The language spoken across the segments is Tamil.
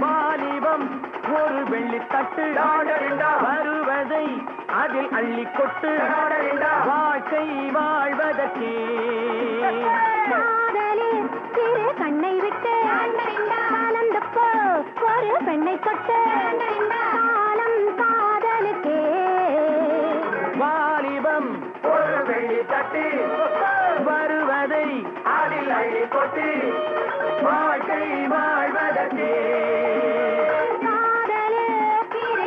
வாலிபம் ஒரு வெள்ளித்தட்டு. வருவதை அதில் அள்ளி கொட்டு வாழ்க்கை வாழ்வதற்கே. கண்ணை விட்டு. ஒரு பெண்ணை தொட்டு. வாலிபம் ஒரு வெள்ளித்தட்டு வருவதை அதில் அள்ளி கொட்டு வாழ்க்கை வாழ்வதற்கே. காதலில் சிறு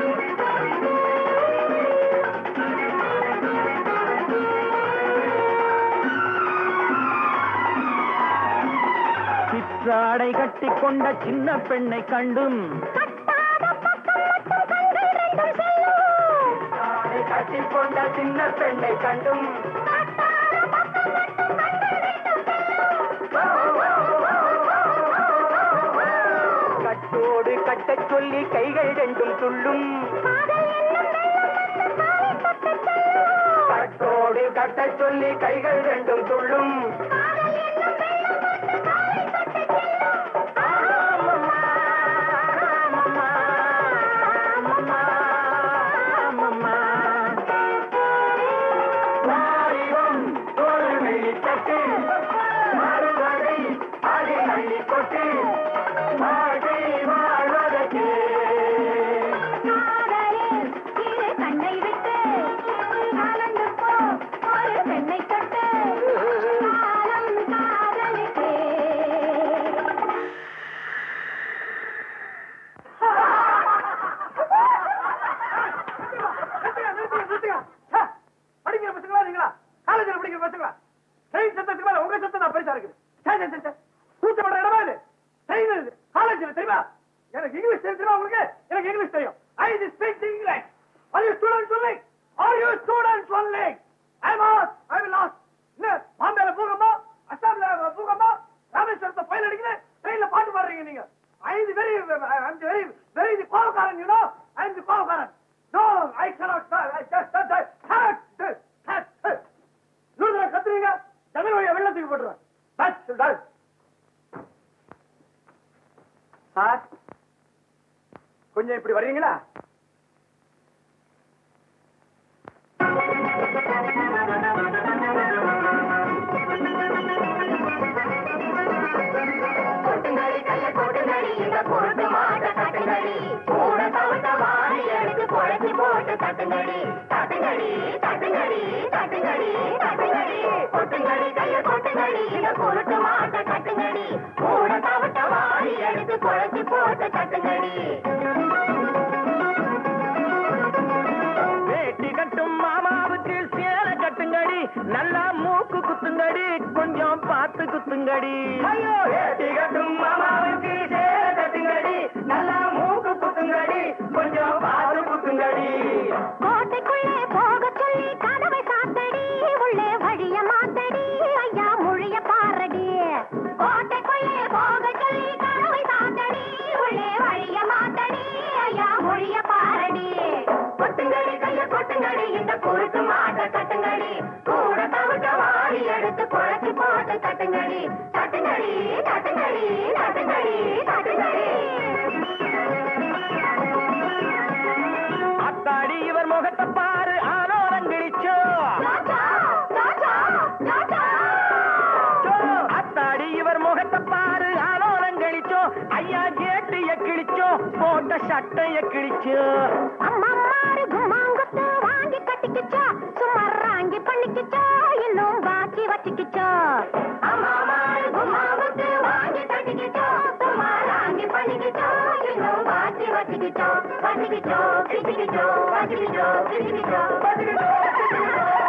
சிற்றாடை கட்டி கொண்ட சின்ன பெண்ணை கண்டும். கட்டி கொண்ட சின்ன பெண்ணை கண்டும். கட்டோடு கட்டச் சொல்லி கைகள் ரெண்டும் துள்ளும். கட்டோடு கட்டச் சொல்லி கைகள் ரெண்டும் துள்ளும். எனக்கு இங்கிலீஷ் தெரியுமா உங்களுக்கு எனக்கு இங்கிலீஷ் தெரியும். I the speak English are you students only are you students only I mass I will last இல்ல பாம்பேல பூகம்பா அசாம்ல பூகம்பா ராமேஸ்வரத்தை பயில் அடிக்குது ட்ரெயின்ல பாட்டு பாடுறீங்க நீங்க. I the very I am very very the கோவக்காரன் you know I the கோவக்காரன் no I cannot I just லூசுல கத்துறீங்க தமிழ் வெள்ளத்துக்கு போட்டுருவேன். சார் கொஞ்சம் இப்படி வர்றீங்களா? கட்டுங்கடி கூட தவிர்த்த வாரி எடுத்து குழச்சி போட்டு தட்டுங்கடி. தட்டுங்கடி தட்டுங்கடி தட்டுங்கடி தட்டுங்கடி. கொட்டுங்கடி கைய கொட்டுங்கடி இந்த பொருட்டு மாட்ட கட்டுங்கடி கூட வாரி எடுத்து குழச்சி போட்டு பார்த்து குத்துங்கடி. ஐயோ! வேட்டி கட்டும் மாமாவுக்கு சேலை கட்டுங்கடி நல்லா மூக்கு குத்துங்கடி. கொஞ்சம் பார்த்து குத்துங்கடி. கோட்டைக்குள்ளே போக சொல்லி கதவை சாத்தடி. உள்ளே வழிய மாத்தடி. ஐயா மொழிய பாரடி. கோட்டைக்குள்ளே போக சொல்லி கதவை சாத்தடி. உள்ளே வழிய மாத்தடி. ஐயா மொழிய பாரடி. கொட்டுங்கடி கைய கொட்டுங்கடி. இந்த குருட்டு மாட்ட கட்டுங்கடி தட்டுங்கடி தட்டுங்கடி தட்டுங்கடி தட்டுங்கடி தட்டுங்கடி அத்தாடி இவர் முகத்தை பாரு ராஜா ராஜா அத்தாடி இவர் முகத்தை பாரு ஆலோரங்களிச்சோ ஐயா கேட்டு கிழிச்சோ போட்ட சட்டைய கிழிச்சோ. 와지기죠 와지기죠 와지기죠 와지기죠 와지기죠 와지기죠